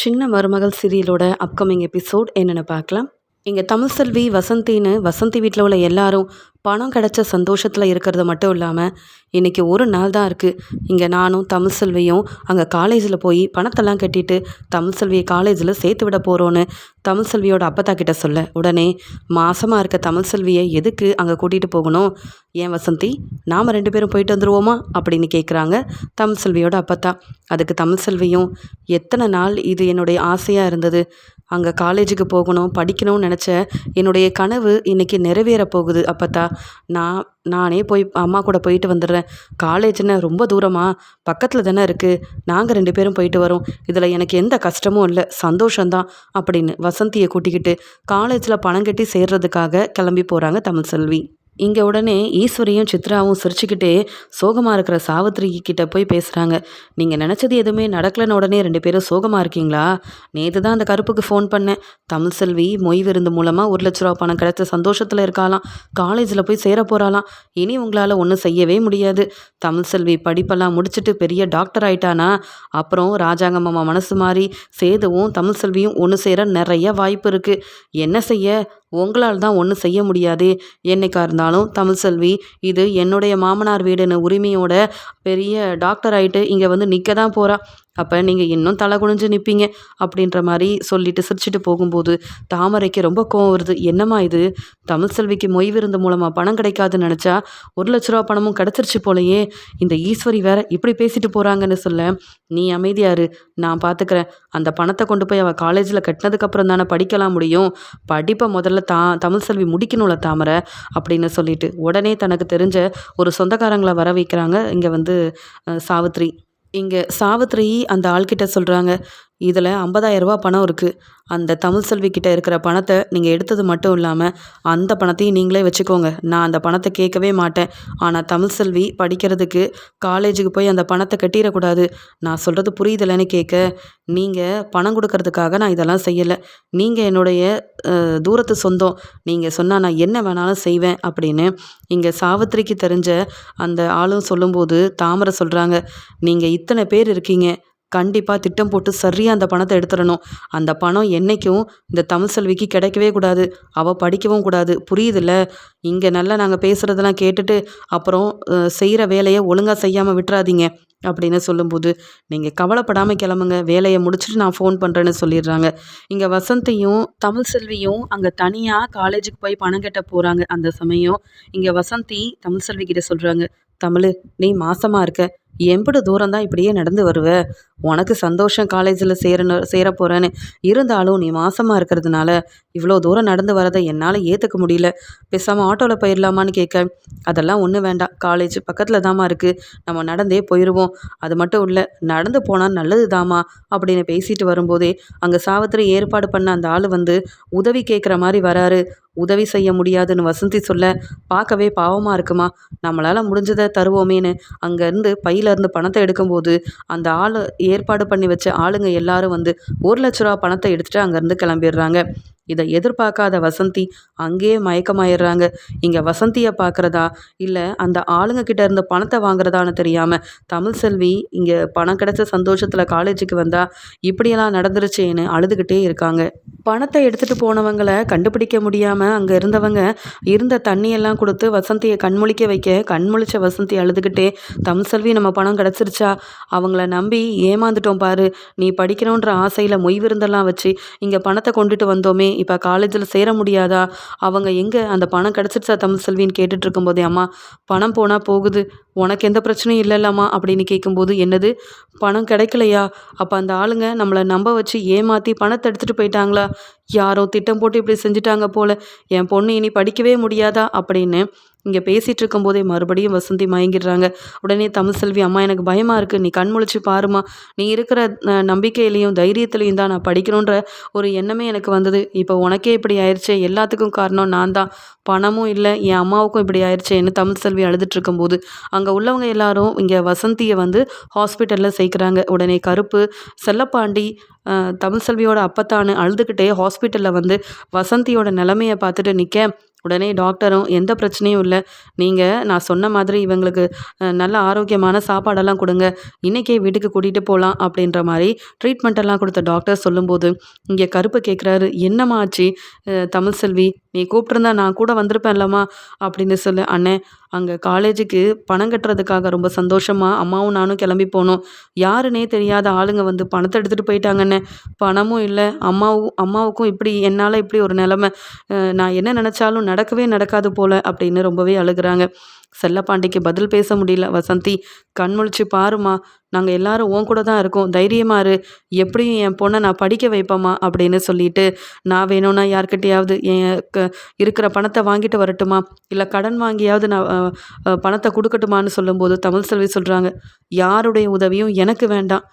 சின்ன மருமகள் சீரியலோட upcoming episode என்னென்னு பார்க்கலாம். இங்கே தமிழ் செல்வி வசந்தின்னு வசந்தி வீட்டில் உள்ள எல்லாரும் பணம் கிடச்ச சந்தோஷத்தில் இருக்கிறது மட்டும் இல்லாமல் இன்றைக்கி ஒரு நாள் தான் இருக்குது இங்கே நானும் தமிழ் செல்வியும் அங்கே காலேஜில் போய் பணத்தெல்லாம் கட்டிட்டு தமிழ் செல்வியை காலேஜில் சேர்த்து விட போகிறோன்னு தமிழ் செல்வியோட அப்பத்தா கிட்ட சொல்ல. உடனே மாசமாக இருக்க தமிழ் செல்வியை எதுக்கு அங்கே கூட்டிகிட்டு போகணும்? ஏன் வசந்தி நாம் ரெண்டு பேரும் போயிட்டு வந்துடுவோமா அப்படின்னு கேட்குறாங்க தமிழ் செல்வியோட அப்பத்தா. அதுக்கு தமிழ் செல்வியும் எத்தனை நாள் இது என்னுடைய ஆசையாக இருந்தது? அங்கே காலேஜுக்கு போகணும் படிக்கணும்னு நினச்ச என்னுடைய கனவு இன்றைக்கி நிறைவேற போகுது. அப்பத்தா நான் நானே போய் அம்மா கூட போயிட்டு வந்துடுறேன். காலேஜ்னு ரொம்ப தூரமாக பக்கத்தில் தானே இருக்குது நாங்கள் ரெண்டு பேரும் போயிட்டு வரோம். இதில் எனக்கு எந்த கஷ்டமும் இல்லை. சந்தோஷந்தான் அப்படின்னு வசந்தியை கூட்டிக்கிட்டு காலேஜில் பணம் கட்டி சேர்றதுக்காக கிளம்பி போகிறாங்க தமிழ் செல்வி. இங்கே உடனே ஈஸ்வரியும் சித்ராவும் சிரிச்சுக்கிட்டே சோகமாக இருக்கிற சாவித்ரி கிட்ட போய் பேசுகிறாங்க நீங்கள் நினச்சது எதுவுமே நடக்கலன்னு உடனே ரெண்டு பேரும் சோகமாக இருக்கீங்களா? நேற்று தான் அந்த கருப்புக்கு ஃபோன் பண்ணேன். தமிழ் செல்வி மொய் விருந்து மூலமாக ஒரு லட்ச ரூபா பணம் கிடைச்ச சந்தோஷத்தில் இருக்காளாம். காலேஜில் போய் சேர போகிறாளாம் இனி உங்களால் ஒன்றும் செய்யவே முடியாது. தமிழ் செல்வி படிப்பெல்லாம் முடிச்சுட்டு பெரிய டாக்டர் ஆயிட்டானா? அப்புறம் ராஜாங்க மாமா மனசு மாறி சேதுவும் தமிழ் செல்வியும் ஒன்று சேர நிறைய வாய்ப்பு இருக்குது என்ன செய்ய? உங்களால் தான் ஒன்றும் செய்ய முடியாது. என்னைக்கா இருந்தாலும் தமிழ்செல்வி இது என்னுடைய மாமனார் வீடுன்னு உரிமையோட பெரிய டாக்டர் ஆகிட்டு இங்கே வந்து நிற்க தான் போகிறா அப்போ நீங்கள் இன்னும் தலை குனிஞ்சு நிற்பீங்க அப்படின்ற மாதிரி சொல்லிட்டு சிரிச்சுட்டு போகும்போது தாமரைக்கு ரொம்ப கோவம் வருது. என்னம்மா இது? தமிழ் செல்விக்கு மொய் விருந்து மூலமாக பணம் கிடைக்காதுன்னு நினச்சா ஒரு லட்ச ரூபா பணமும் கிடச்சிருச்சு போலையே. இந்த ஈஸ்வரி வேற இப்படி பேசிட்டு போகிறாங்கன்னு சொல்ல நீ அமைதியாரு நான் பார்த்துக்கிறேன் அந்த பணத்தை கொண்டு போய் அவள் காலேஜில் கட்டினதுக்கப்புறம் தானே படிக்கலாம் முடியும். படிப்பை முதல்ல தா தமிழ் செல்வி முடிக்கணும்ல தாமரை அப்படின்னு சொல்லிட்டு உடனே தனக்கு தெரிஞ்ச ஒரு சொந்தக்காரங்களை வர வைக்கிறாங்க. இங்கே வந்து சாவித்ரி. இங்கே சாவித்திரி அந்த ஆள்கிட்ட சொல்கிறாங்க இதில் ரூபா பணம் இருக்குது. அந்த தமிழ் செல்வி கிட்ட இருக்கிற பணத்தை நீங்கள் எடுத்தது மட்டும் இல்லாமல் அந்த பணத்தையும் நீங்களே வச்சுக்கோங்க. நான் அந்த பணத்தை கேட்கவே மாட்டேன். ஆனால் தமிழ் செல்வி படிக்கிறதுக்கு காலேஜுக்கு போய் அந்த பணத்தை கட்டிடக்கூடாது. நான் சொல்கிறது புரியுதில்லைன்னு கேட்க நீங்கள் பணம் கொடுக்கறதுக்காக நான் இதெல்லாம் செய்யலை. நீங்கள் என்னுடைய தூரத்து சொந்தம். நீங்கள் சொன்னால் நான் என்ன வேணாலும் செய்வேன் அப்படின்னு இங்கே சாவித்திரிக்கு தெரிஞ்ச அந்த ஆளும் சொல்லும்போது தாமரை சொல்கிறாங்க நீங்கள் இத்தனை பேர் இருக்கீங்க. கண்டிப்பாக திட்டம் போட்டு சரியாக அந்த பணத்தை எடுத்துடணும். அந்த பணம் என்றைக்கும் இந்த தமிழ் செல்விக்கு கிடைக்கவே கூடாது. அவள் படிக்கவும் கூடாது. புரியுதுல்ல? இங்கே நல்லா நாங்கள் பேசுகிறதெல்லாம் கேட்டுட்டு அப்புறம் செய்கிற வேலையை ஒழுங்காக செய்யாமல் விட்டுறாதீங்க அப்படின்னு சொல்லும்போது நீங்கள் கவலைப்படாமல் கிளம்புங்க. வேலையை முடிச்சுட்டு நான் ஃபோன் பண்ணுறேன்னு சொல்லிடுறாங்க. இங்கே வசந்தியும் தமிழ் செல்வியும் அங்கே தனியாக காலேஜுக்கு போய் பணம் கட்ட போகிறாங்க அந்த சமயம். இங்கே வசந்தி தமிழ் செல்வி கிட்ட சொல்கிறாங்க தமிழ் நீ மாசமாக இருக்க. எம்பிடு தூரம் தான் இப்படியே நடந்து வருவ? உனக்கு சந்தோஷம் காலேஜில் சேரணும் சேர போகிறேன்னு இருந்தாலும் நீ மாசமாக இருக்கிறதுனால இவ்வளோ தூரம் நடந்து வரதை என்னால் ஏற்றுக்க முடியல. பேசாமல் ஆட்டோவில் போயிடலாமான்னு கேட்க அதெல்லாம் ஒன்றும் வேண்டாம். காலேஜ் பக்கத்தில் தாமா இருக்குது நம்ம நடந்தே போயிடுவோம் அது மட்டும் இல்லை நடந்து போனால் நல்லது தாமா அப்படின்னு பேசிட்டு வரும்போதே அங்கே சாவத்திரி ஏற்பாடு பண்ண அந்த ஆள் வந்து உதவி கேட்குற மாதிரி வராரு. உதவி செய்ய முடியாதுன்னு வசந்தி சொல்ல பார்க்கவே பாவமாக இருக்குமா? நம்மளால் முடிஞ்சதை தருவோமேன்னு அங்கேருந்து பையிலேருந்து பணத்தை எடுக்கும்போது அந்த ஆள் ஏற்பாடு பண்ணி வச்ச ஆளுங்க எல்லாரும் வந்து ஒரு லட்ச ரூபா பணத்தை எடுத்துகிட்டு அங்கேருந்து கிளம்பிடுறாங்க. இதை எதிர்பார்க்காத வசந்தி அங்கேயே மயக்கமாயிடுறாங்க. இங்கே வசந்தியை பார்க்குறதா? இல்லை அந்த ஆளுங்க கிட்ட இருந்த பணத்தை வாங்குறதான்னு தெரியாமல் தமிழ் செல்வி இங்கே பணம் கிடைச்ச சந்தோஷத்தில் காலேஜுக்கு வந்தால் இப்படியெல்லாம் நடந்துருச்சேன்னு அழுதுகிட்டே இருக்காங்க. பணத்தை எடுத்துகிட்டு போனவங்களை கண்டுபிடிக்க முடியாமல் அங்கே இருந்தவங்க இருந்த தண்ணியெல்லாம் கொடுத்து வசந்தியை கண்மொழிக்க வைக்க கண்மொழிச்ச வசந்தி அழுதுகிட்டே தமிழ் செல்வி நம்ம பணம் கிடச்சிருச்சா? அவங்கள நம்பி ஏமாந்துட்டோம் பாரு. நீ படிக்கணுன்ற ஆசையில் மொய் விருந்தெல்லாம் வச்சு இங்கே பணத்தை கொண்டுட்டு வந்தோமே இப்போ காலேஜில் சேர முடியாதா? அவங்க எங்கே? அந்த பணம் கிடச்சிருச்சா தமிழ் செல்வின்னு கேட்டுட்டு இருக்கும்போதே அம்மா பணம் போனால் போகுது. உனக்கு எந்த பிரச்சனையும் இல்லைல்லம்மா அப்படின்னு கேட்கும்போது என்னது? பணம் கிடைக்கலையா? அப்போ அந்த ஆளுங்க நம்மளை நம்ப வச்சு ஏமாற்றி பணத்தை எடுத்துகிட்டு போயிட்டாங்களா? யாரோ திட்டம் போட்டு இப்படி செஞ்சுட்டாங்க போல். என் பொண்ணு இனி படிக்கவே முடியாதா? அப்படின்னு இங்கே பேசிகிட்டு இருக்கும்போதே மறுபடியும் வசந்தி மயங்கிடுறாங்க. உடனே தமிழ்செல்வி அம்மா எனக்கு பயமாக இருக்குது நீ கண் முழிச்சு பாருமா நீ இருக்கிற நம்பிக்கையிலையும் தைரியத்துலையும் தான் நான் படிக்கணுன்ற ஒரு எண்ணமே எனக்கு வந்தது. இப்போ உனக்கே இப்படி ஆயிடுச்சு எல்லாத்துக்கும் காரணம் நான் தான். பணமும் இல்லை. என் அம்மாவுக்கும் இப்படி ஆயிடுச்சேன்னு தமிழ் செல்வி அழுதுட்டு இருக்கும்போது அங்கே உள்ளவங்க எல்லாரும் இங்கே வசந்தியை வந்து ஹாஸ்பிட்டலில் சேர்க்குறாங்க. உடனே கருப்பு செல்லப்பாண்டி தமிழ் செல்வியோட அப்பத்தானு அழுதுகிட்டே ஹாஸ்பிட்டலில் வந்து வசந்தியோட நிலமையை பார்த்துட்டு நிற்க உடனே டாக்டரும் எந்த பிரச்சனையும் இல்லை. நீங்கள் நான் சொன்ன மாதிரி இவங்களுக்கு நல்ல ஆரோக்கியமான சாப்பாடெல்லாம் கொடுங்க. இன்றைக்கே வீட்டுக்கு கூட்டிகிட்டு போகலாம் அப்படின்ற மாதிரி ட்ரீட்மெண்ட்டெல்லாம் கொடுத்த டாக்டர் சொல்லும்போது இங்கே கருப்பு கேட்குறாரு என்னம்மா ஆச்சு? தமிழ் செல்வி நீ கூப்பிட்டுருந்தா நான் கூட வந்திருப்பேன்லம்மா அப்படின்னு சொல்லு அண்ணே அங்கே காலேஜுக்கு பணம் கட்டுறதுக்காக ரொம்ப சந்தோஷமாக அம்மாவும் நானும் கிளம்பி போனோம். யாருன்னே தெரியாத ஆளுங்க வந்து பணத்தை எடுத்துகிட்டு போயிட்டாங்கன்னு. பணமும் இல்லை. அம்மாவும் அம்மாவுக்கும் இப்படி என்னால் இப்படி ஒரு நிலமை நான் என்ன நினச்சாலும் நடக்கவே நடக்காது போல் அப்படின்னு ரொம்பவே அழுகிறாங்க. செல்லப்பாண்டிக்கு பதில் பேச முடியல. வசந்தி கண் முழிச்சு பாருமா நாங்கள் எல்லாரும் உன் கூட தான் இருக்கோம். தைரியமாக இரு. எப்படியும் என் பொண்ணை நான் படிக்க வைப்பேம்மா அப்படின்னு சொல்லிட்டு நான் வேணும்னா யார்கிட்டையாவது என் க இருக்கிற பணத்தை வாங்கிட்டு வரட்டுமா? இல்லை கடன் வாங்கியாவது நான் பணத்தை கொடுக்கட்டுமான்னு சொல்லும்போது தமிழ் செல்வி சொல்கிறாங்க யாருடைய உதவியும் எனக்கு வேண்டாம்.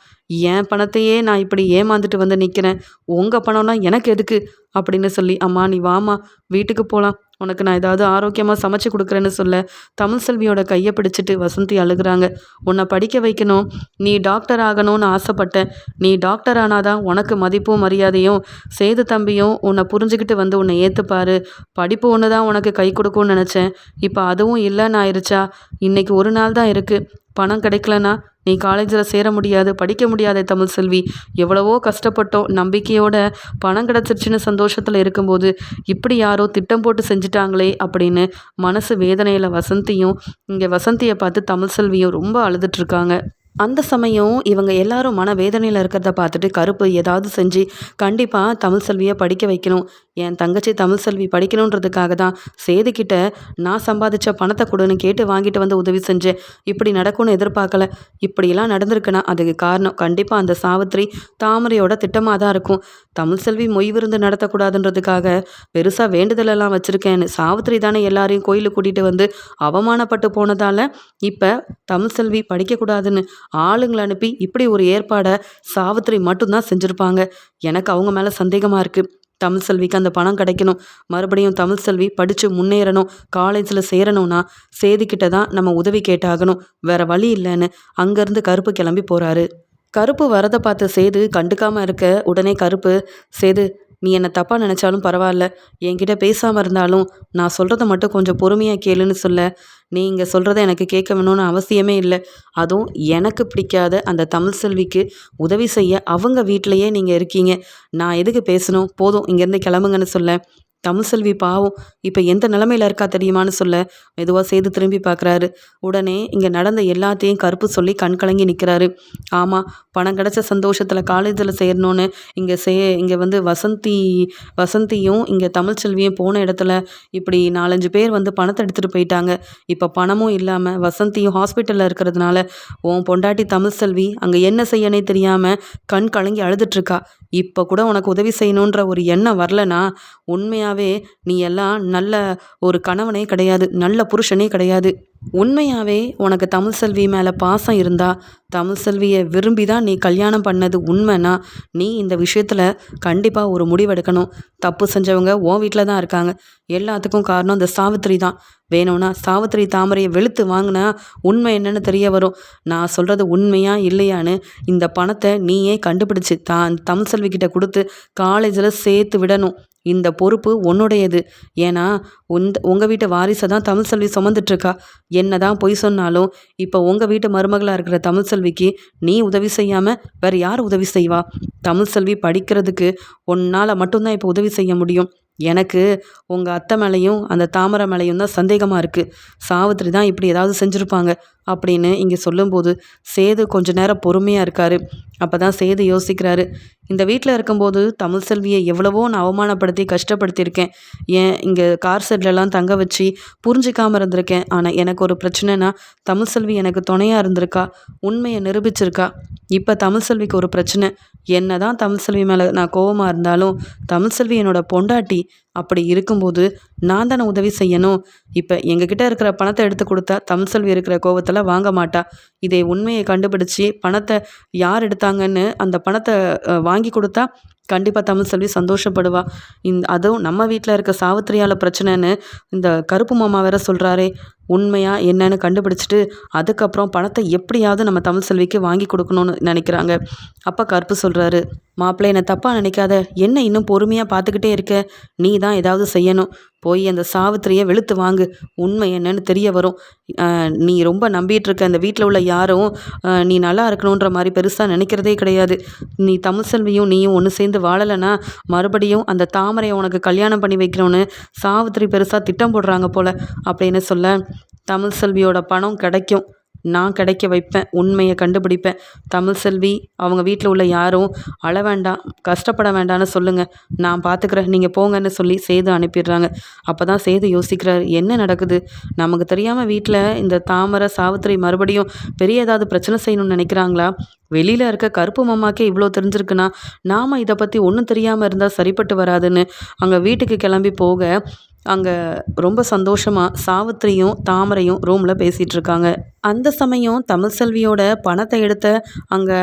என் பணத்தையே நான் இப்படி ஏமாந்துட்டு வந்து நிற்கிறேன் உங்கள் பணம்னா எனக்கு எதுக்கு? அப்படின்னு சொல்லி அம்மா நீ வாமா வீட்டுக்கு போகலாம் உனக்கு நான் ஏதாவது ஆரோக்கியமாக சமைச்சு கொடுக்குறேன்னு சொல்ல தமிழ் செல்வியோட கையை பிடிச்சிட்டு வசந்தி அழுகுறாங்க. உன்னை படிக்க வைக்கணும். நீ டாக்டர் ஆகணும்னு ஆசைப்பட்டேன் நீ டாக்டர் ஆனாதான் உனக்கு மதிப்பும் மரியாதையும் சேது தம்பியும் உன்னை புரிஞ்சுக்கிட்டு வந்து உன்னை ஏற்றுப்பாரு படிப்பு ஒன்று தான் உனக்கு கை கொடுக்கும்னு நினச்சேன். இப்போ அதுவும் இல்லைன்னு ஆயிடுச்சா இன்னைக்கு ஒரு நாள் தான் இருக்குது பணம் கிடைக்கலனா நீ காலேஜில் சேர முடியாது படிக்க முடியாதே தமிழ் செல்வி. எவ்வளவோ கஷ்டப்பட்டோம். நம்பிக்கையோட பணம் கிடச்சிருச்சுன்னு சந்தோஷத்தில் இருக்கும்போது இப்படி யாரோ திட்டம் போட்டு செஞ்சிட்டாங்களே அப்படின்னு மனசு வேதனையில் வசந்தியும் இங்கே வசந்தியை பார்த்து தமிழ் செல்வியும் ரொம்ப அழுதுட்ருக்காங்க அந்த சமயம் இவங்க எல்லாரும் மன வேதனையில் இருக்கிறத பார்த்துட்டு கருப்பு ஏதாவது செஞ்சு கண்டிப்பாக தமிழ் செல்வியை படிக்க வைக்கணும். என் தங்கச்சி தமிழ் செல்வி படிக்கணுன்றதுக்காக தான் சேதுக்கிட்ட நான் சம்பாதிச்ச பணத்தை கொடுன்னு கேட்டு வாங்கிட்டு வந்து உதவி செஞ்சேன். இப்படி நடக்கும்னு எதிர்பார்க்கல. இப்படியெல்லாம் நடந்திருக்குன்னா அதுக்கு காரணம் கண்டிப்பாக அந்த சாவித்ரி தாமரையோட திட்டமாக தான் இருக்கும். தமிழ் செல்வி மொய் விருந்து நடத்தக்கூடாதுன்றதுக்காக பெருசாக வேண்டுதலெல்லாம் வச்சுருக்கேன்னு சாவித்ரி தானே எல்லாரையும் கோயிலுக்கு கூட்டிகிட்டு வந்து அவமானப்பட்டு போனதால் இப்போ தமிழ் செல்வி படிக்கக்கூடாதுன்னு ஆளுங்களை அனுப்பி இப்படி ஒரு ஏற்பாடை சாவித்ரி மட்டும்தான் செஞ்சுருப்பாங்க. எனக்கு அவங்க மேலே சந்தேகமாக இருக்குது தமிழ் செல்விக்கு அந்த பணம் கிடைக்கணும். மறுபடியும் தமிழ் செல்வி படித்து முன்னேறணும் காலேஜில் சேரணும்னா சேதுக்கிட்ட தான் நம்ம உதவி கேட்டாகணும். வேற வழி இல்லைன்னு அங்கேருந்து கருப்பு கிளம்பி போகிறாரு கருப்பு வரதை பார்த்த சேது கண்டுக்காமல் இருக்க உடனே கருப்பு சேது நீ என்னை தப்பாக நினச்சாலும் பரவாயில்ல. என்கிட்ட பேசாமல் இருந்தாலும் நான் சொல்கிறத மட்டும் கொஞ்சம் பொறுமையாக கேளுன்னு சொல்ல. நீங்கள் சொல்கிறத எனக்கு கேட்க வேணும்னு அவசியமே இல்லை. அதுவும் எனக்கு பிடிக்காத அந்த தமிழ் செல்விக்கு உதவி செய்ய அவங்க வீட்டிலையே நீங்கள் இருக்கீங்க. நான் எதுக்கு பேசணும்? போதும் இங்கேருந்து கிளம்புங்கன்னு சொல்ல. தமிழ்செல்வி பாவம் இப்போ எந்த நிலமையில இருக்கா தெரியுமான்னு சொல்ல. மெதுவாக செய்து திரும்பி பார்க்குறாரு உடனே இங்கே நடந்த எல்லாத்தையும் கருப்பு சொல்லி கண் கலங்கி நிற்கிறாரு ஆமாம் பணம் கிடச்ச சந்தோஷத்தில் காலேஜில் சேரணும்னு இங்கே சே இங்கே வந்து வசந்தி வசந்தியும் இங்கே தமிழ்ச்செல்வியும் போன இடத்துல இப்படி நாலஞ்சு பேர் வந்து பணத்தை எடுத்துகிட்டு போயிட்டாங்க. இப்போ பணமும் இல்லாமல் வசந்தியும் ஹாஸ்பிட்டலில் இருக்கிறதுனால உன் பொண்டாட்டி தமிழ்செல்வி அங்கே என்ன செய்யனே தெரியாமல் கண் கலங்கி அழுதுட்ருக்கா இப்போ கூட உனக்கு உதவி செய்யணுன்ற ஒரு எண்ணம் வரலனா உண்மையாகவே நீ எல்லாம் நல்ல ஒரு கணவனே கிடையாது நல்ல புருஷனே கிடையாது. உண்மையாகவே உனக்கு தமிழ் செல்வி மேலே பாசம் இருந்தா தமிழ் செல்வியை விரும்பி தான் நீ கல்யாணம் பண்ணது உண்மைனா நீ இந்த விஷயத்தில் கண்டிப்பாக ஒரு முடிவெடுக்கணும். தப்பு செஞ்சவங்க உன் வீட்டில் தான் இருக்காங்க. எல்லாத்துக்கும் காரணம் இந்த சாவித்திரி தான் வேணும்னா சாவித்திரி தாமரையை வெளுத்து வாங்கினா உண்மை என்னன்னு தெரிய வரும். நான் சொல்கிறது உண்மையா இல்லையான்னு இந்த பணத்தை நீயே கண்டுபிடிச்சு தான் தமிழ் செல்வி கிட்ட கொடுத்து காலேஜில் சேர்த்து விடணும். இந்த பொறுப்பு உன்னுடையது. ஏன்னா உந்த உங்கள் வீட்டு வாரிசை தான் தமிழ் செல்வி சுமந்துட்டுருக்கா என்ன தான் பொய் சொன்னாலும் இப்போ உங்கள் வீட்டு மருமகளாக இருக்கிற தமிழ் செல்விக்கு நீ உதவி செய்யாமல் வேறு யார் உதவி செய்வா? தமிழ் செல்வி படிக்கிறதுக்கு உன்னால் மட்டும்தான் இப்போ உதவி செய்ய முடியும். எனக்கு உங்கள் அத்தை மேலேயும் அந்த தாமரை மேலேயும் தான் சந்தேகமாக இருக்குது சாவித்திரி தான் இப்படி ஏதாவது செஞ்சுருப்பாங்க அப்படின்னு இங்கே சொல்லும்போது சேது கொஞ்ச நேரம் பொறுமையாக இருக்கார். அப்போ தான் சேது யோசிக்கிறாரு. இந்த வீட்டில் இருக்கும்போது தமிழ் செல்வியை எவ்வளவோ நான் அவமானப்படுத்தி கஷ்டப்படுத்தியிருக்கேன். ஏன் இங்கே கார் செட்லலாம் தங்க வச்சு புரிஞ்சிக்காமல் இருந்திருக்கேன். ஆனால் எனக்கு ஒரு பிரச்சனைனா தமிழ் செல்வி எனக்கு துணையாக இருந்திருக்கா? உண்மையை நிரூபிச்சிருக்கா? இப்போ தமிழ் செல்விக்கு ஒரு பிரச்சனை. என்ன தான் தமிழ் செல்வி மேலே நான் கோவமாக இருந்தாலும் தமிழ் செல்வி என்னோட பொண்டாட்டி அப்படி இருக்கும்போது நான் தானே உதவி செய்யணும். இப்போ எங்ககிட்ட இருக்கிற பணத்தை எடுத்து கொடுத்தா தமிழ் செல்வி இருக்கிற கோவத்தில் வாங்க மாட்டா. இதை உண்மையை கண்டுபிடிச்சி பணத்தை யார் எடுத்தாங்கன்னு அந்த பணத்தை வாங்கி கொடுத்தா கண்டிப்பாக தமிழ் செல்வி சந்தோஷப்படுவா. இந்த அதுவும் நம்ம வீட்டில் இருக்க சாவித்திரியால் பிரச்சனைன்னு இந்த கருப்பு மாமா வேற சொல்கிறாரே உண்மையாக என்னன்னு கண்டுபிடிச்சிட்டு அதுக்கப்புறம் பணத்தை எப்படியாவது நம்ம தமிழ் செல்விக்கு வாங்கி கொடுக்கணும்னு நினைக்கிறாங்க. அப்போ கருப்பு சொல்கிறாரு மாப்பிள்ளை என்னை தப்பாக நினைக்காத. என்ன இன்னும் பொறுமையாக பார்த்துக்கிட்டே இருக்க? நீ தான் ஏதாவது செய்யணும். போய் அந்த சாவித்திரியை வெளுத்து வாங்கு. உண்மை என்னன்னு தெரிய வரும். நீ ரொம்ப நம்பிட்டு இருக்க அந்த வீட்டில் உள்ள யாரும் நீ நல்லா இருக்கணுன்ற மாதிரி பெருசாக நினைக்கிறதே கிடையாது. நீ தமிழ்செல்வியும் நீயும் ஒன்று சேர்ந்து வாழலைன்னா மறுபடியும் அந்த தாமரையை உனக்கு கல்யாணம் பண்ணி வைக்கணும்னு சாவித்திரி பெருசாக திட்டம் போடுறாங்க போல். அப்படின்னு சொல்ல தமிழ் செல்வியோட பணம் கிடைக்கும். நான் கிடைக்க வைப்பேன் உண்மையை கண்டுபிடிப்பேன். தமிழ் செல்வி அவங்க வீட்டில் உள்ள யாரும் அழ வேண்டாம் கஷ்டப்பட வேண்டாம்னு சொல்லுங்கள் நான் பார்த்துக்கிறேன் நீங்கள் போங்கன்னு சொல்லி சேது அனுப்பிடுறாங்க. அப்போ தான் சேது யோசிக்கிறார் என்ன நடக்குது? நமக்கு தெரியாமல் வீட்டில் இந்த தாமரை சாவித்திரி மறுபடியும் பெரிய ஏதாவது பிரச்சனை செய்யணும்னு நினைக்கிறாங்களா? வெளியில் இருக்க கருப்பு மாமாக்கே இவ்வளோ தெரிஞ்சிருக்குன்னா நாம் இதை பற்றி ஒன்றும் தெரியாமல் இருந்தால் சரிப்பட்டு வராதுன்னு அங்கே வீட்டுக்கு கிளம்பி போக அங்கே ரொம்ப சந்தோஷமாக சாவித்திரியும் தாமரையும் ரூமில் பேசிகிட்ருக்காங்க அந்த சமயம் தமிழ்செல்வியோட பணத்தை எடுத்த அங்கே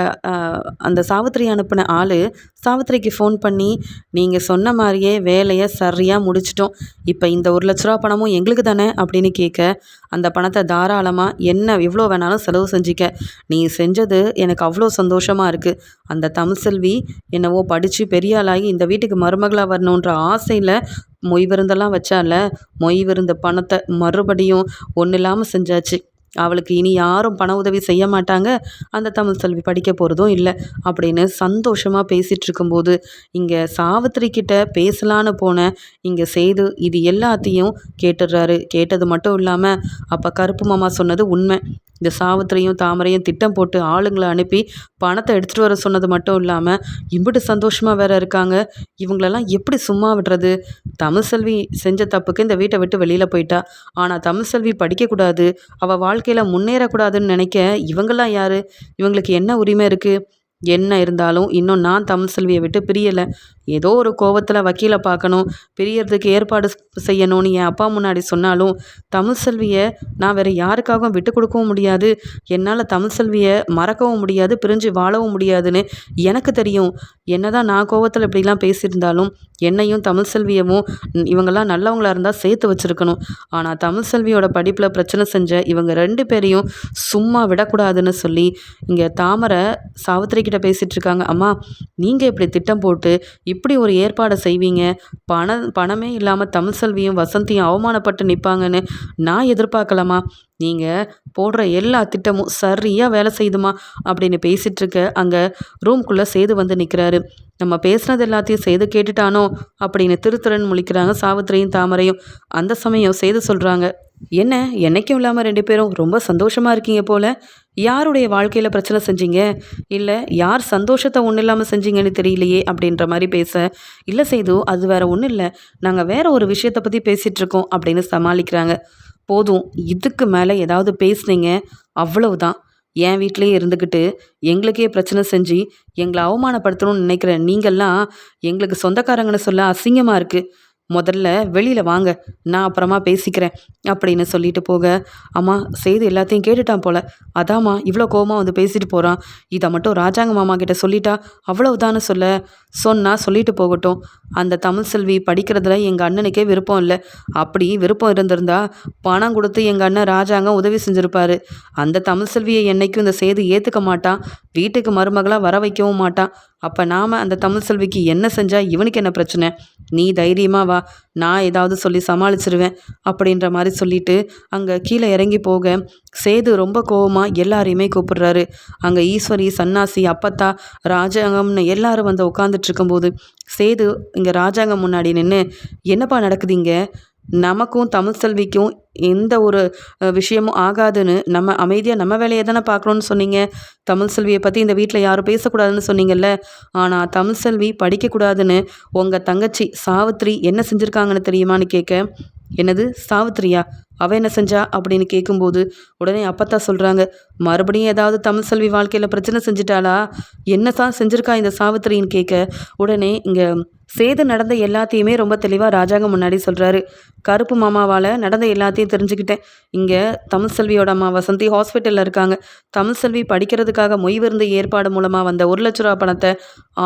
அந்த சாவித்திரி அனுப்பின ஆள் சாவித்திரிக்கு ஃபோன் பண்ணி நீங்கள் சொன்ன மாதிரியே வேலையை சரியாக முடிச்சிட்டோம். இப்போ இந்த ஒரு லட்ச ரூபா பணமும் எங்களுக்கு தானே? அப்படின்னு கேட்க அந்த பணத்தை தாராளமாக என்ன எவ்வளோ வேணாலும் செலவு செஞ்சிக்க. நீ செஞ்சது எனக்கு அவ்வளோ சந்தோஷமாக இருக்குது அந்த தமிழ்செல்வி என்னவோ படித்து பெரிய ஆளாகி இந்த வீட்டுக்கு மருமகளாக வரணுன்ற ஆசையில் மொய் விருந்தெல்லாம் வச்சால மொய் விருந்த பணத்தை மறுபடியும் ஒன்றும் இல்லாமல் செஞ்சாச்சு. அவளுக்கு இனி யாரும் பண உதவி செய்ய மாட்டாங்க. அந்த தமிழ் செல்வி படிக்க போகிறதும் இல்லை. அப்படின்னு சந்தோஷமாக பேசிகிட்டு இருக்கும்போது இங்கே சாவித்திரி கிட்ட பேசலான்னு போன இங்கே செய்து இது எல்லாத்தையும் கேட்டுடுறாரு. கேட்டது மட்டும் இல்லாமல் அப்போ கருப்பு மாமா சொன்னது உண்மை. இந்த சாவித்திரியும் தாமரையும் திட்டம் போட்டு ஆளுங்களை அனுப்பி பணத்தை எடுத்துகிட்டு வர சொன்னது மட்டும் இல்லாமல் இம்பிட்டு சந்தோஷமாக வேற இருக்காங்க. இவங்களெல்லாம் எப்படி சும்மா விடுறது? தமிழ்செல்வி செஞ்ச தப்புக்கு இந்த வீட்டை விட்டு வெளியில் போயிட்டா. ஆனால் தமிழ்செல்வி படிக்கக்கூடாது அவள் வாழ்க்கையில் முன்னேறக்கூடாதுன்னு நினைக்க இவங்கெல்லாம் யார்? இவங்களுக்கு என்ன உரிமை இருக்குது என்ன இருந்தாலும் இன்னும் நான் தமிழ் செல்வியை விட்டு பிரியலை. ஏதோ ஒரு கோவத்தில் வக்கீலை பார்க்கணும் பிரியறதுக்கு ஏற்பாடு செய்யணும்னு என் அப்பா முன்னாடி சொன்னாலும் தமிழ்செல்வியை நான் வேறு யாருக்காகவும் விட்டு கொடுக்கவும் முடியாது. என்னால் தமிழ்செல்வியை மறக்கவும் முடியாது பிரிஞ்சு வாழவும் முடியாதுன்னு எனக்கு தெரியும். என்னதான் நான் கோவத்தில் இப்படிலாம் பேசியிருந்தாலும் என்னையும் தமிழ்செல்வியவும் இவங்கெல்லாம் நல்லவங்களாக இருந்தால் சேர்த்து வச்சுருக்கணும். ஆனால் தமிழ்செல்வியோட படிப்பில் பிரச்சனை செஞ்ச இவங்க ரெண்டு பேரையும் சும்மா விடக்கூடாதுன்னு சொல்லி இங்கே தாமரை சாவித்திரி கிட்ட பேசிகிட்டு இருக்காங்க. அம்மா நீங்கள் இப்படி திட்டம் போட்டு இப்படி ஒரு ஏற்பாடை செய்வீங்க? பணம் பணமே இல்லாமல் தமிழ் செல்வியும் வசந்தியும் அவமானப்பட்டு நிற்பாங்கன்னு நான் எதிர்பார்க்கலாமா நீங்கள் போடுற எல்லா திட்டமும் சரியாக வேலை செய்யுதுமா அப்படின்னு பேசிகிட்டு இருக்க அங்கே ரூம்குள்ளே சேது வந்து நிற்கிறாரு நம்ம பேசுனது எல்லாத்தையும் செய்து கேட்டுட்டானோ அப்படின்னு திருத்திறன் முழிக்கிறாங்க சாவித்திரியும் தாமரையும். அந்த சமயம் செய்து சொல்கிறாங்க என்ன என்னைக்கும் இல்லாமல் ரெண்டு பேரும் ரொம்ப சந்தோஷமாக இருக்கீங்க போல? யாருடைய வாழ்க்கையில் பிரச்சனை செஞ்சீங்க? இல்லை யார் சந்தோஷத்தை ஒன்றும் இல்லாமல் செஞ்சீங்கன்னு தெரியலையே அப்படின்ற மாதிரி பேச இல்லை செய்து அது வேற ஒன்றும் இல்லை. நாங்கள் வேற ஒரு விஷயத்தை பற்றி பேசிகிட்டு இருக்கோம் அப்படின்னு சமாளிக்கிறாங்க. போதும் இதுக்கு மேலே ஏதாவது பேசுனீங்க அவ்வளவுதான். என் வீட்டிலேயே இருந்துக்கிட்டு எங்களுக்கே பிரச்சனை செஞ்சு எங்களை அவமானப்படுத்தணும்னு நினைக்கிற நீங்கள்லாம் எங்களுக்கு சொந்தக்காரங்கன்னு சொல்ல அசிங்கமாக இருக்குது முதல்ல வெளியில் வாங்க நான் அப்புறமா பேசிக்கிறேன் அப்படின்னு சொல்லிட்டு போக. அம்மா செய்தி எல்லாத்தையும் கேட்டுட்டான் போல. அதாம்மா இவ்வளோ கோபமாக வந்து பேசிட்டு போகிறான் இதை மட்டும் ராஜாங்க மாமா கிட்ட சொல்லிட்டா அவ்வளவுதான்னு சொல்ல. சொன்னால் சொல்லிட்டு போகட்டும். அந்த தமிழ் செல்வி படிக்கிறதுல எங்கள் அண்ணனுக்கே விருப்பம் இல்லை. அப்படி விருப்பம் இருந்திருந்தா பணம் கொடுத்து எங்கள் அண்ணன் ராஜாங்க உதவி செஞ்சுருப்பாரு. அந்த தமிழ் செல்வியை என்னைக்கும் இந்த செய்தி ஏற்றுக்க மாட்டான். வீட்டுக்கு மருமகளாக வர வைக்கவும் மாட்டான். அப்போ நாம் அந்த தமிழ் செல்விக்கு என்ன செஞ்சால் இவனுக்கு என்ன பிரச்சனை? நீ தைரியமாக வா நான் ஏதாவது சொல்லி சமாளிச்சிருவேன் அப்படின்ற மாதிரி சொல்லிட்டு அங்கே கீழே இறங்கி போக சேது ரொம்ப கோவமாக எல்லாரையுமே கூப்பிடுறாரு. அங்கே ஈஸ்வரி சன்னாசி அப்பத்தா ராஜாங்கம்னு எல்லாரும் வந்து உட்காந்துட்டு இருக்கும்போது சேது இங்கே ராஜாங்கம் முன்னாடி நின்று என்னப்பா நடக்குது இங்கே? நமக்கும் தமிழ் செல்விக்கும் எந்த ஒரு விஷயமும் ஆகாதுன்னு நம்ம அமைதியாக நம்ம வேலையை தானே பார்க்கணுன்னு சொன்னீங்க. தமிழ் செல்வியை பற்றி இந்த வீட்டில் யாரும் பேசக்கூடாதுன்னு சொன்னீங்கல்ல. ஆனால் தமிழ் செல்வி படிக்கக்கூடாதுன்னு உங்கள் தங்கச்சி சாவித்ரி என்ன செஞ்சுருக்காங்கன்னு தெரியுமான்னு கேட்க என்னது? சாவித்ரியா அவ என்ன செஞ்சா? அப்படின்னு கேட்கும்போது உடனே அப்பத்தா சொல்கிறாங்க மறுபடியும் ஏதாவது தமிழ் செல்வி வாழ்க்கையில் பிரச்சனை செஞ்சிட்டாளா? என்ன தான் செஞ்சுருக்கா இந்த சாவித்திரின்னு கேட்க உடனே இங்கே சேது நடந்த எல்லாத்தையுமே ரொம்ப தெளிவாக ராஜாங்க முன்னாடி சொல்கிறாரு கருப்பு மாமாவால் நடந்த எல்லாத்தையும் தெரிஞ்சுக்கிட்டேன். இங்கே தமிழ் செல்வியோட அம்மா வசந்தி ஹாஸ்பிட்டலில் இருக்காங்க. தமிழ் செல்வி படிக்கிறதுக்காக மொய் விருந்த ஏற்பாடு மூலமாக வந்த ஒரு லட்ச ரூபா பணத்தை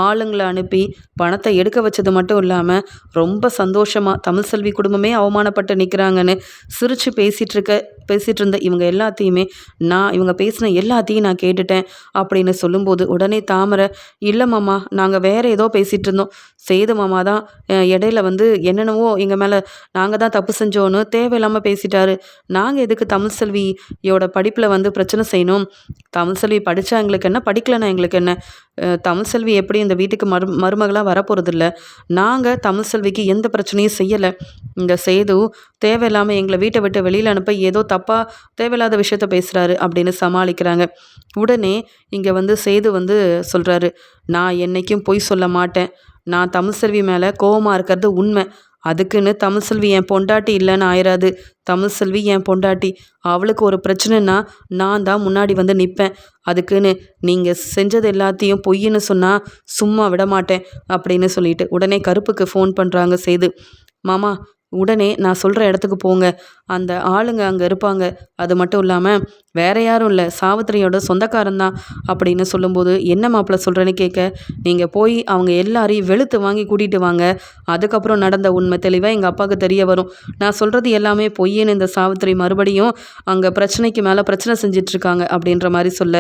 ஆளுங்களை அனுப்பி பணத்தை எடுக்க வச்சது மட்டும் இல்லாமல் ரொம்ப சந்தோஷமாக தமிழ் செல்வி குடும்பமே அவமானப்பட்டு நிற்கிறாங்கன்னு சிரித்து பேசிகிட்டு இருக்க பேசிகிட்டு இருந்த இவங்க எல்லாத்தையுமே நான் இவங்க பேசின எல்லாத்தையும் நான் கேட்டுட்டேன் அப்படின்னு சொல்லும்போது உடனே தாமரை இல்லை மாமா நாங்கள் வேறு ஏதோ பேசிகிட்டு இருந்தோம் சேது மாமா தான் இடையில வந்து என்னென்னவோ எங்கள் மேலே நாங்கள் தான் தப்பு செஞ்சோன்னு தேவையில்லாமல் பேசிட்டாரு. நாங்கள் எதுக்கு தமிழ் செல்வியோட படிப்பில் வந்து பிரச்சனை செய்யணும்? தமிழ் செல்வி படித்தா எங்களுக்கு என்ன படிக்கலைன்னா எங்களுக்கு என்ன? தமிழ் செல்வி எப்படி இந்த வீட்டுக்கு மரு மருமகளாக வரப்போகிறதில்ல நாங்கள் தமிழ் செல்விக்கு எந்த பிரச்சனையும் செய்யலை. இந்த சேது தேவையில்லாமல் எங்களை வீட்டை விட்டு வெளியில் அனுப்ப ஏதோ தப்பாக தேவையில்லாத விஷயத்த பேசுகிறாரு அப்படின்னு சமாளிக்கிறாங்க. உடனே இங்கே வந்து சேது வந்து சொல்கிறாரு நான் என்றைக்கும் பொய் சொல்ல மாட்டேன். நான் தமிழ் செல்வி மேலே கோவமாக இருக்கிறது உண்மை. அதுக்குன்னு தமிழ் செல்வி என் பொண்டாட்டி இல்லைன்னு ஆயிராது. தமிழ் செல்வி என் பொண்டாட்டி. அவளுக்கு ஒரு பிரச்சனைனா நான் தான் முன்னாடி வந்து நிற்பேன் அதுக்குன்னு நீங்கள் செஞ்சது எல்லாத்தையும் பொய்ன்னு சொன்னால் சும்மா விட மாட்டேன் அப்படின்னு சொல்லிட்டு உடனே கருப்புக்கு ஃபோன் பண்ணுறாங்க செய்து மாமா உடனே நான் சொல்கிற இடத்துக்கு போங்க. அந்த ஆளுங்க அங்கே இருப்பாங்க. அது மட்டும் இல்லாமல் வேற யாரும் இல்லை. சாவித்திரியோட சொந்தக்காரன் தான் அப்படின்னு சொல்லும்போது என்ன மாப்பிள்ள சொல்கிறேன்னு கேட்க நீங்கள் போய் அவங்க எல்லாரையும் வெளுத்து வாங்கி கூட்டிகிட்டு வாங்க. அதுக்கப்புறம் நடந்த உண்மை தெளிவாக எங்கள் அப்பாவுக்கு தெரிய வரும். நான் சொல்கிறது எல்லாமே பொய்யன்னு இந்த சாவித்திரி மறுபடியும் அங்கே பிரச்சனைக்கு மேலே பிரச்சனை செஞ்சிட்ருக்காங்க அப்படின்ற மாதிரி சொல்ல.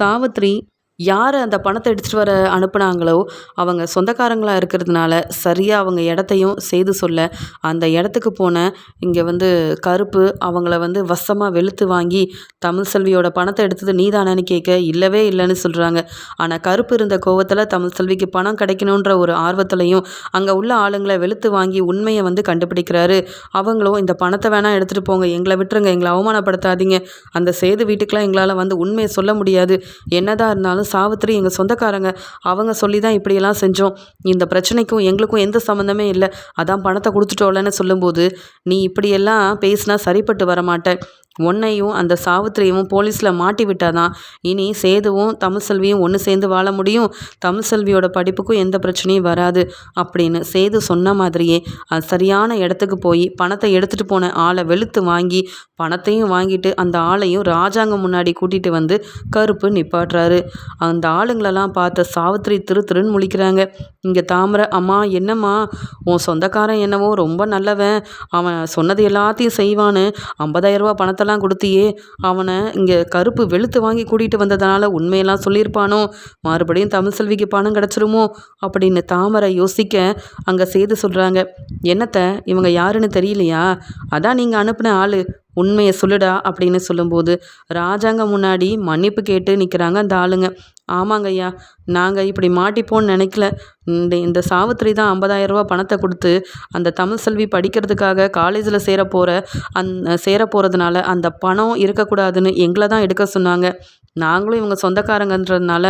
சாவித்திரி யார் அந்த பணத்தை எடுத்துகிட்டு வர அனுப்புனாங்களோ அவங்க சொந்தக்காரங்களாக இருக்கிறதுனால சரியாக அவங்க இடத்தையும் செய்து சொல்ல அந்த இடத்துக்கு போன இங்கே வந்து கருப்பு அவங்கள வந்து வசமாக வெளுத்து வாங்கி தமிழ் செல்வியோட பணத்தை எடுத்தது நீ தானேன்னு கேட்க இல்லவே இல்லைன்னு சொல்கிறாங்க ஆனால் கருப்பு இருந்த கோவத்தில் தமிழ் செல்விக்கு பணம் கிடைக்கணுன்ற ஒரு ஆர்வத்துலையும் அங்கே உள்ள ஆளுங்களை வெளுத்து வாங்கி உண்மையை வந்து கண்டுபிடிக்கிறாரு. அவங்களும் இந்த பணத்தை வேணால் எடுத்துகிட்டு போங்க எங்களை விட்டுருங்க எங்களை அவமானப்படுத்தாதீங்க. அந்த சேது வீட்டுக்கெலாம் எங்களால் வந்து உண்மையை சொல்ல முடியாது. என்னதான் இருந்தாலும் சாவித்திரி எங்கள் சொந்தக்காரங்க அவங்க சொல்லி தான் இப்படியெல்லாம் செஞ்சோம். இந்த பிரச்சனைக்கும் எங்களுக்கும் எந்த சம்மந்தமே இல்லை. அதான் பணத்தை கொடுத்துட்டோலன்னு சொல்லும்போது நீ இப்படியெல்லாம் பேசினா சரிப்பட்டு வரமாட்டேன். உன்னையும் அந்த சாவித்திரியும் போலீஸில் மாட்டி விட்டாதான் இனி சேதுவும் தமிழ் செல்வியும் ஒன்று சேர்ந்து வாழ முடியும். தமிழ்செல்வியோட படிப்புக்கும் எந்த பிரச்சனையும் வராது அப்படின்னு சேது சொன்ன மாதிரியே அது சரியான இடத்துக்கு போய் பணத்தை எடுத்துகிட்டு போன ஆளை வெளுத்து வாங்கி பணத்தையும் வாங்கிட்டு அந்த ஆளையும் ராஜாங்கம் முன்னாடி கூட்டிகிட்டு வந்து கருப்பு நிப்பாட்டுறாரு. அந்த ஆளுங்களெல்லாம் பார்த்த சாவித்திரி திரு திருன்னு முழிக்கிறாங்க. இங்கே தாமரை அம்மா என்னம்மா? உன் சொந்தக்காரன் என்னவோ ரொம்ப நல்லவன். அவன் சொன்னது எல்லாத்தையும் செய்வான்னு ஐம்பதாயிரரூபா பணத்தை பணத்தெல்லாம் கொடுத்தியே அவனை இங்கே கருப்பு வெளுத்து வாங்கி கூட்டிகிட்டு வந்ததுனால உண்மையெல்லாம் சொல்லியிருப்பானோ? மறுபடியும் தமிழ் செல்விக்கு பணம் கிடச்சிருமோ? அப்படின்னு தாமரை யோசிக்க அங்கே செய்து சொல்கிறாங்க என்னத்தை இவங்க யாருன்னு தெரியலையா? அதான் நீங்கள் அனுப்பின ஆள். உண்மையை சொல்லுடா அப்படின்னு சொல்லும்போது ராஜாங்க முன்னாடி மன்னிப்பு கேட்டு நிற்கிறாங்க அந்த ஆளுங்க. ஆமாங்க ஐயா நாங்கள் இப்படி மாட்டிப்போன்னு நினைக்கல. இந்த இந்த சாவித்திரி தான் ஐம்பதாயிரரூபா பணத்தை கொடுத்து அந்த தமிழ் செல்வி படிக்கிறதுக்காக காலேஜில் சேர போகிற அந் சேர போகிறதுனால அந்த பணம் இருக்கக்கூடாதுன்னு எங்களை தான் எடுக்க சொன்னாங்க. நாங்களும் இவங்க சொந்தக்காரங்கன்றதுனால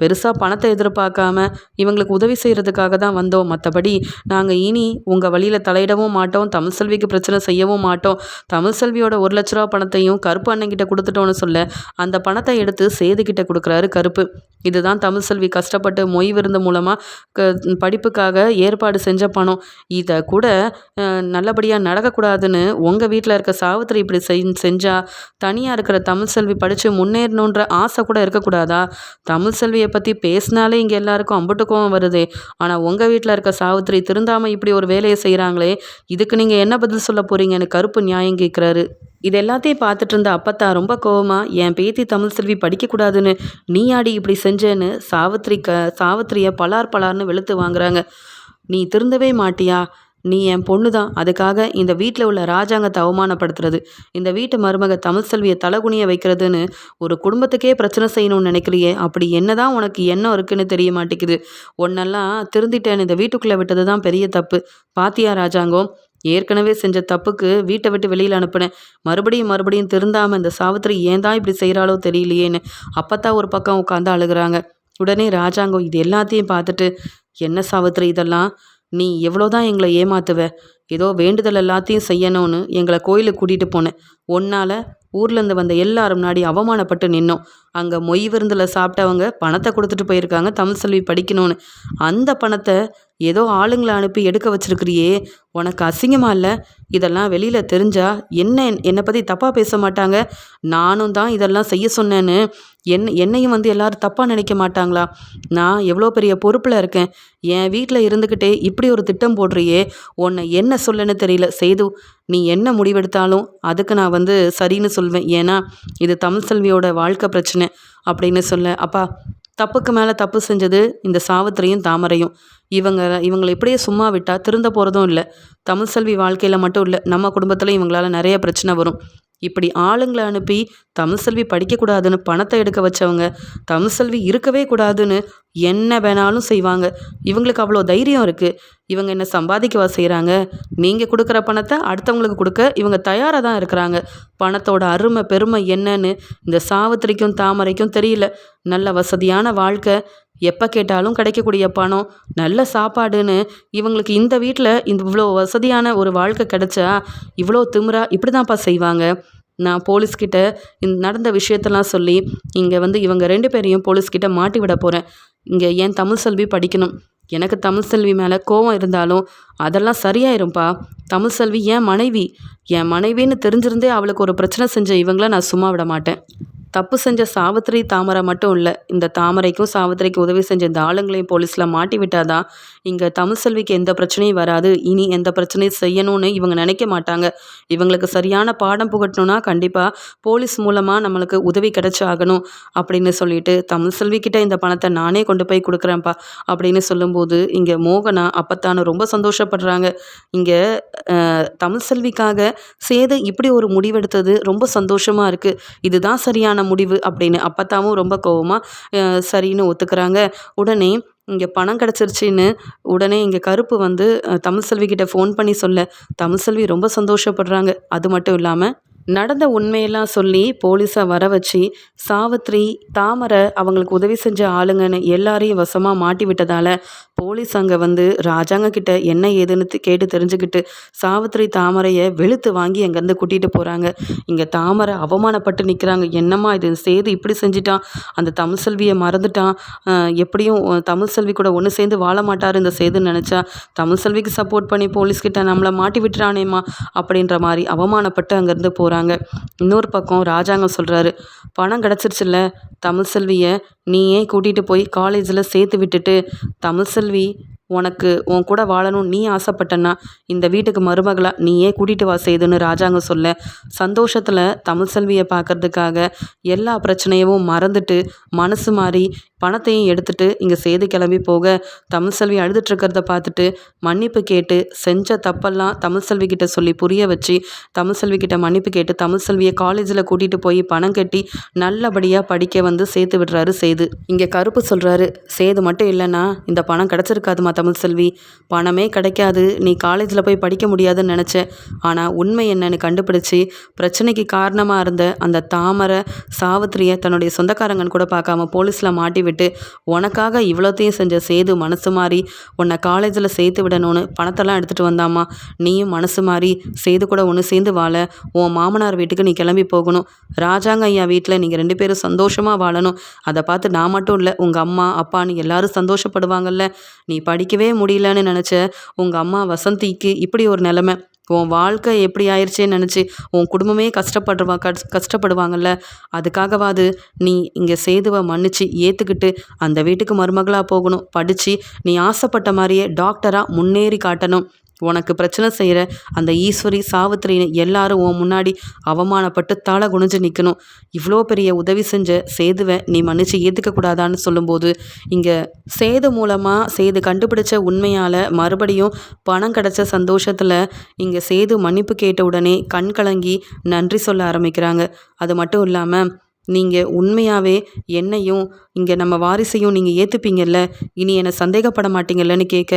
பெருசாக பணத்தை எதிர்பார்க்காம இவங்களுக்கு உதவி செய்கிறதுக்காக தான் வந்தோம். மற்றபடி நாங்கள் இனி உங்கள் வழியில் தலையிடவும் மாட்டோம். தமிழ் செல்விக்கு பிரச்சனை செய்யவும் மாட்டோம். தமிழ் செல்வியோட ஒரு லட்ச ரூபா பணத்தையும் கருப்பு அண்ணங்கிட்ட கொடுத்துட்டோன்னு சொல்ல அந்த பணத்தை எடுத்து சேதுக்கிட்ட கொடுக்குறாரு கருப்பு. இதுதான் தமிழ் செல்வி கஷ்டப்பட்டு மொய் விருந்து மூலமாக க படிப்புக்காக ஏற்பாடு செஞ்ச பணம். இதை கூட நல்லபடியாக நடக்கக்கூடாதுன்னு உங்கள் வீட்டில் இருக்க சாவித்திரி இப்படி செய் செஞ்சால் தனியாக இருக்கிற தமிழ் செல்வி படித்து முன்னேறணுன்ற ஆசை கூட இருக்கக்கூடாதா? தமிழ் செல்வியை பற்றி பேசினாலே இங்கே எல்லாருக்கும் அம்புட்டுக்கும் வருது. ஆனால் உங்கள் வீட்டில் இருக்க சாவித்திரி திருந்தாமல் இப்படி ஒரு வேலையை செய்கிறாங்களே இதுக்கு நீங்கள் என்ன பதில் சொல்ல போகிறீங்கன்னு கருப்பு நியாயம் கேட்குறாரு இது எல்லாத்தையும் பார்த்துட்டு இருந்த அப்பத்தா ரொம்ப கோவமா என் பேத்தி தமிழ் செல்வி படிக்கக்கூடாதுன்னு நீ ஆடி இப்படி செஞ்சேன்னு சாவித்திரி க சாவித்திரியை பலார் பலார்னு வெளுத்து வாங்குறாங்க. நீ திருந்தவே மாட்டியா? நீ என் பொண்ணு தான் அதுக்காக இந்த வீட்டில் உள்ள ராஜாங்கத்தை அவமானப்படுத்துறது. இந்த வீட்டு மருமக தமிழ் செல்வியை தலகுனிய வைக்கிறதுன்னு ஒரு குடும்பத்துக்கே பிரச்சனை செய்யணும்னு நினைக்கிறியே அப்படி என்னதான் உனக்கு எண்ணம் இருக்குன்னு தெரிய மாட்டேங்குது. ஒன்னெல்லாம் திருந்திட்டேன். இந்த வீட்டுக்குள்ளே விட்டது தான் பெரிய தப்பு. பாத்தியா ராஜாங்கம் ஏற்கனவே செஞ்ச தப்புக்கு வீட்டை விட்டு வெளியில் அனுப்பினேன். மறுபடியும் மறுபடியும் திருந்தாமல் இந்த சாவித்திரி ஏன் தான் இப்படி செய்கிறாளோ தெரியலையேன்னு அப்பத்தான் ஒரு பக்கம் உட்காந்து அழுகிறாங்க. உடனே ராஜாங்கம் இது எல்லாத்தையும் பார்த்துட்டு என்ன சாவித்திரி இதெல்லாம்? நீ எவ்வளோதான் எங்களை ஏமாத்துவ? ஏதோ வேண்டுதல் எல்லாத்தையும் செய்யணும்னு எங்களை கோயிலுக்கு கூட்டிகிட்டு போனேன் ஒன்னால் ஊர்லேருந்து வந்த எல்லாரும் முன்னாடி அவமானப்பட்டு நின்னோம். அங்கே மொய் விருந்தில் சாப்பிட்டவங்க பணத்தை கொடுத்துட்டு போயிருக்காங்க தமிழ் செல்வி படிக்கணும்னு. அந்த பணத்தை ஏதோ ஆளுங்களை அனுப்பி எடுக்க வச்சிருக்கிறியே. உனக்கு அசிங்கமா இல்லை? இதெல்லாம் வெளியில் தெரிஞ்சா என்ன என்னை பற்றி தப்பாக பேச மாட்டாங்க? நானும் தான் இதெல்லாம் செய்ய சொன்னேன்னு. என் என்னையும் வந்து எல்லாரும் தப்பாக நினைக்க மாட்டாங்களா? நான் எவ்வளோ பெரிய பொறுப்பில் இருக்கேன். என் வீட்டில் இருந்துக்கிட்டே இப்படி ஒரு திட்டம் போடுறியே. உன்னை என்ன சொல்லன்னு தெரியல. செய்து நீ என்ன முடிவெடுத்தாலும் அதுக்கு நான் வந்து சரின்னு சொல்வேன். ஏன்னா இது தமிழ் செல்வியோட வாழ்க்கை பிரச்சனை அப்படின்னு சொல்ல அப்பா தப்புக்கு மேலே தப்பு செஞ்சது இந்த சாவித்திரியும் தாமரையும். இவங்க இவங்களை இப்படியே சும்மா விட்டால் திருந்த போகிறதும் இல்லை. தமிழ் செல்வி வாழ்க்கையில் மட்டும் இல்லை நம்ம குடும்பத்தில் இவங்களால நிறைய பிரச்சனை வரும். இப்படி ஆளுங்களை அனுப்பி தமிழ்செல்வி படிக்கக்கூடாதுன்னு பணத்தை எடுக்க வச்சவங்க தமிழ்செல்வி இருக்கவே கூடாதுன்னு என்ன வேணாலும் செய்வாங்க. இவங்களுக்கு அவ்வளோ தைரியம் இருக்குது இவங்க என்ன சம்பாதிக்கவா செய்கிறாங்க நீங்கள் கொடுக்குற பணத்தை அடுத்தவங்களுக்கு கொடுக்க இவங்க தயாராக தான் இருக்கிறாங்க. பணத்தோட அருமை பெருமை என்னன்னு இந்த சாவித்திரிக்கும் தாமரைக்கும் தெரியல. நல்ல வசதியான வாழ்க்கை. எப்போ கேட்டாலும் கிடைக்கக்கூடிய பணம் நல்ல சாப்பாடுன்னு இவங்களுக்கு இந்த வீட்டில் இந்த இவ்வளோ வசதியான ஒரு வாழ்க்கை கிடைச்சா இவ்வளோ திமிரா இப்படி தான்ப்பா செய்வாங்க. நான் போலீஸ்கிட்ட இந்த நடந்த விஷயத்தெல்லாம் சொல்லி இங்கே வந்து இவங்க ரெண்டு பேரையும் போலீஸ்கிட்ட மாட்டி விட போகிறேன் இங்கே ஏன் தமிழ் செல்வி படிக்கணும்? எனக்கு தமிழ் செல்வி மேலே கோவம் இருந்தாலும் அதெல்லாம் சரியாயிரும்ப்பா தமிழ் செல்வி என் மனைவி? என் மனைவின்னு தெரிஞ்சிருந்தே அவளுக்கு ஒரு பிரச்சனை செஞ்ச இவங்கள நான் சும்மா விட மாட்டேன். தப்பு செஞ்ச சாவித்திரி தாமரை மட்டும் இல்லை இந்த தாமரைக்கும் சாவித்திரிக்கும் உதவி செஞ்ச இந்த ஆளுங்களையும் போலீஸில் மாட்டி விட்டாதான் இங்கே தமிழ் செல்விக்கு எந்த பிரச்சனையும் வராது. இனி எந்த பிரச்சனையும் செய்யணும்னு இவங்க நினைக்க மாட்டாங்க. இவங்களுக்கு சரியான பாடம் புகட்டணும்னா கண்டிப்பாக போலீஸ் மூலமாக நம்மளுக்கு உதவி கிடைச்சாகணும் அப்படின்னு சொல்லிட்டு தமிழ் செல்விக்கிட்ட இந்த பணத்தை நானே கொண்டு போய் கொடுக்குறேன்ப்பா அப்படின்னு சொல்லும்போது இங்கே மோகனா அப்பத்தானு ரொம்ப சந்தோஷப்படுறாங்க. இங்கே தமிழ் செல்விக்காக சேது இப்படி ஒரு முடிவெடுத்தது ரொம்ப சந்தோஷமாக இருக்குது இதுதான் சரியான முடிவு அப்படின்னு. அப்பத்தாவும் ரொம்ப கோவமாக சரின்னு ஒத்துக்கிறாங்க. உடனே இங்கே பணம் கிடச்சிருச்சின்னு உடனே இங்கே கருப்பு வந்து தமிழ் செல்வி கிட்ட ஃபோன் பண்ணி சொல்ல. தமிழ் செல்வி ரொம்ப சந்தோஷப்படுறாங்க. அது மட்டும் இல்லாமல் நடந்த உண்மையெல்லாம் சொல்லி போலீஸை வர வச்சு சாவித்ரி தாமரை அவங்களுக்கு உதவி செஞ்ச ஆளுங்கன்னு எல்லாரையும் வசமாக மாட்டி விட்டதால் போலீஸ் அங்கே வந்து ராஜாங்க கிட்ட என்ன ஏதுன்னு கேட்டு தெரிஞ்சுக்கிட்டு சாவித்திரி தாமரையை வெளுத்து வாங்கி அங்கேருந்து கூட்டிகிட்டு போகிறாங்க இங்கே தாமரை அவமானப்பட்டு நிற்கிறாங்க என்னம்மா இது? சேது இப்படி செஞ்சிட்டான். அந்த தமிழ் செல்வியை மறந்துட்டான். எப்படியும் தமிழ் செல்வி கூட ஒன்று சேர்ந்து வாழ மாட்டார் இந்த சேதுன்னு நினச்சா. தமிழ் செல்விக்கு சப்போர்ட் பண்ணி போலீஸ்கிட்ட நம்மளை மாட்டி விட்டுறானேம்மா அப்படின்ற மாதிரி அவமானப்பட்டு அங்கேருந்து போகிறாங்க இன்னொரு பக்கம் ராஜாங்கம் சொல்கிறாரு பணம் கிடச்சிருச்சுல்ல? தமிழ் செல்வியை நீயே கூட்டிகிட்டு போய் காலேஜில் சேர்த்து விட்டுட்டு தமிழ் செல்வி உனக்கு உன் கூட வாழணும் நீ ஆசைப்பட்டன்னா இந்த வீட்டுக்கு மருமகளாக நீயே கூட்டிகிட்டு வா செய்துன்னு ராஜாங்க சொல்ல சந்தோஷத்தில் தமிழ் செல்வியை பார்க்கறதுக்காக எல்லா பிரச்சனையவும் மறந்துட்டு மனசு மாறி பணத்தையும் எடுத்துட்டு இங்கே சேது கிளம்பி போக தமிழ் செல்வி பார்த்துட்டு மன்னிப்பு கேட்டு செஞ்ச தப்பெல்லாம் தமிழ் செல்வி கிட்ட சொல்லி புரிய வச்சு தமிழ் செல்வி கிட்ட மன்னிப்பு கேட்டு தமிழ் செல்வியை காலேஜில் கூட்டிகிட்டு போய் பணம் கட்டி நல்லபடியாக படிக்க வந்து சேர்த்து விடுறாரு சேது. இங்கே கருப்பு சொல்கிறாரு சேது மட்டும் இல்லைன்னா இந்த பணம் கிடச்சிருக்காதுமா தமிழ்செல்வி பணமே கிடைக்காது நீ காலேஜில் போய் படிக்க முடியாதுன்னு நினச்சேன் ஆனால் உண்மை என்னன்னு கண்டுபிடிச்சி பிரச்சனைக்கு காரணமாக இருந்த அந்த தாமரை சாவித்திரியை தன்னுடைய சொந்தக்காரங்கன்னு கூட பார்க்காம போலீஸில் மாட்டி விட்டு உனக்காக இவ்வளோத்தையும் செஞ்ச சேது மனசு மாறி உன்னை காலேஜில் சேர்த்து விடணும்னு பணத்தெல்லாம் எடுத்துகிட்டு வந்தாம்மா. நீயும் மனசு மாறி சேது கூட ஒன்று சேர்ந்து வாழ. உன் மாமனார் வீட்டுக்கு நீ கிளம்பி போகணும். ராஜாங்க ஐயா வீட்டில் நீங்கள் ரெண்டு பேரும் சந்தோஷமாக வாழணும். அதை பார்த்து நான் மட்டும் இல்லை உங்கள் அம்மா அப்பான்னு எல்லாரும் சந்தோஷப்படுவாங்கல்ல. நீ படிக்கவே முடியலன்னு நினச்ச உங்கள் அம்மா வசந்திக்கு இப்படி ஒரு நிலமை. உன் வாழ்க்கை எப்படி ஆயிடுச்சேன்னு நினச்சி உன் குடும்பமே கஷ்டப்படுவா கஷ் கஷ்டப்படுவாங்கல்ல? அதுக்காகவாது நீ இங்கே சேதுவை மன்னிச்சு ஏற்றுக்கிட்டு அந்த வீட்டுக்கு மருமகளாக போகணும். படித்து நீ ஆசைப்பட்ட மாதிரியே டாக்டராக முன்னேறி காட்டணும். உனக்கு பிரச்சனை செய்கிற அந்த ஈஸ்வரி சாவித்திரின்னு எல்லாரும் உன் முன்னாடி அவமானப்பட்டு தலை குனிஞ்சு நிற்கணும் இவ்வளோ பெரிய உதவி செஞ்ச சேதுவை நீ மன்னிச்சு ஏற்றுக்கக்கூடாதான்னு சொல்லும்போது இங்கே சேது மூலமாக சேது கண்டுபிடிச்ச உண்மையால் மறுபடியும் பணம் கிடச்ச சந்தோஷத்தில் இங்கே சேது மன்னிப்பு கேட்ட உடனே கண் கலங்கி நன்றி சொல்ல ஆரம்பிக்கிறாங்க. அது மட்டும் இல்லாமல் நீங்கள் உண்மையாகவே என்னையும் இங்கே நம்ம வாரிசையும் நீங்கள் ஏற்றுப்பீங்கல்ல இனி என்னை சந்தேகப்பட மாட்டீங்கல்லன்னு கேட்க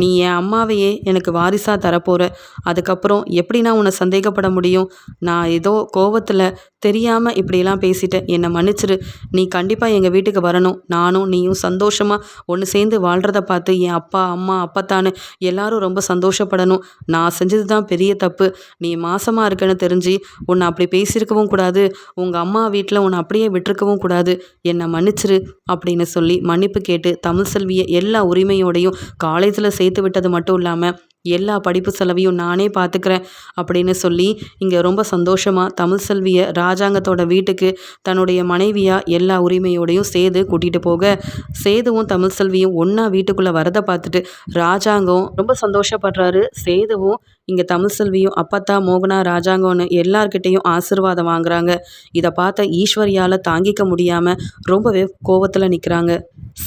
நீ என் அம்மாவையே எனக்கு வாரிசாக தரப்போகிற அதுக்கப்புறம் எப்படி நான் உன்னை சந்தேகப்பட முடியும்? நான் ஏதோ கோவத்தில் தெரியாமல் இப்படியெல்லாம் பேசிட்டேன். என்னை மன்னிச்சிரு. நீ கண்டிப்பாக எங்கள் வீட்டுக்கு வரணும். நானும் நீயும் சந்தோஷமாக ஒன்று சேர்ந்து வாழ்கிறத பார்த்து என் அப்பா அம்மா அப்பத்தானு எல்லாரும் ரொம்ப சந்தோஷப்படணும். நான் செஞ்சது தான் பெரிய தப்பு. நீ மாசமாக இருக்கன்னு தெரிஞ்சு உன்னை அப்படி பேசியிருக்கவும் கூடாது. உங்கள் அம்மா வீட்டில் உன்னை அப்படியே விட்டுருக்கவும் கூடாது. என்னை மன்னிச்சிரு. மன்னிச்சிரு அப்படின்னு சொல்லி மன்னிப்பு கேட்டு தமிழ் செல்வியை எல்லா உரிமையோடையும் காலேஜில் சேர்த்து விட்டது மட்டும் இல்லாமல் எல்லா படிப்பு செலவையும் நானே பார்த்துக்கிறேன் அப்படின்னு சொல்லி இங்கே ரொம்ப சந்தோஷமாக தமிழ் செல்வியை ராஜாங்கத்தோட வீட்டுக்கு தன்னுடைய மனைவியாக எல்லா உரிமையோடையும் சேது கூட்டிகிட்டு போக சேதுவும் தமிழ் செல்வியும் ஒன்றா வீட்டுக்குள்ளே வரதை பார்த்துட்டு ராஜாங்கம் ரொம்ப சந்தோஷப்படுறாரு. சேதுவும் இங்கே தமிழ் செல்வியும் அப்பத்தா மோகனா ராஜாங்கம்னு எல்லார்கிட்டேயும் ஆசிர்வாதம் வாங்குறாங்க. இதை பார்த்த ஈஸ்வரியால் தாங்கிக்க முடியாமல் ரொம்பவே கோவத்தில் நிற்கிறாங்க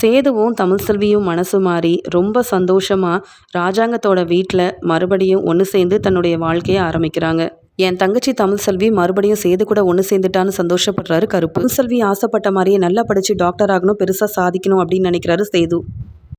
சேதுவும் தமிழ் செல்வியும் மனசு மாறி ரொம்ப சந்தோஷமாக ராஜாங்கத்தோட வீட்டில் மறுபடியும் ஒன்று சேர்ந்து தன்னுடைய வாழ்க்கையை ஆரம்பிக்கிறாங்க. என் தங்கச்சி தமிழ் செல்வி மறுபடியும் சேது கூட ஒன்று சேர்ந்துட்டான்னு சந்தோஷப்படுறாரு கருப்பு. செல்வி ஆசைப்பட்ட மாதிரியே நல்லா படித்து டாக்டர் ஆகணும் பெருசாக சாதிக்கணும் அப்படின்னு நினைக்கிறாரு சேது.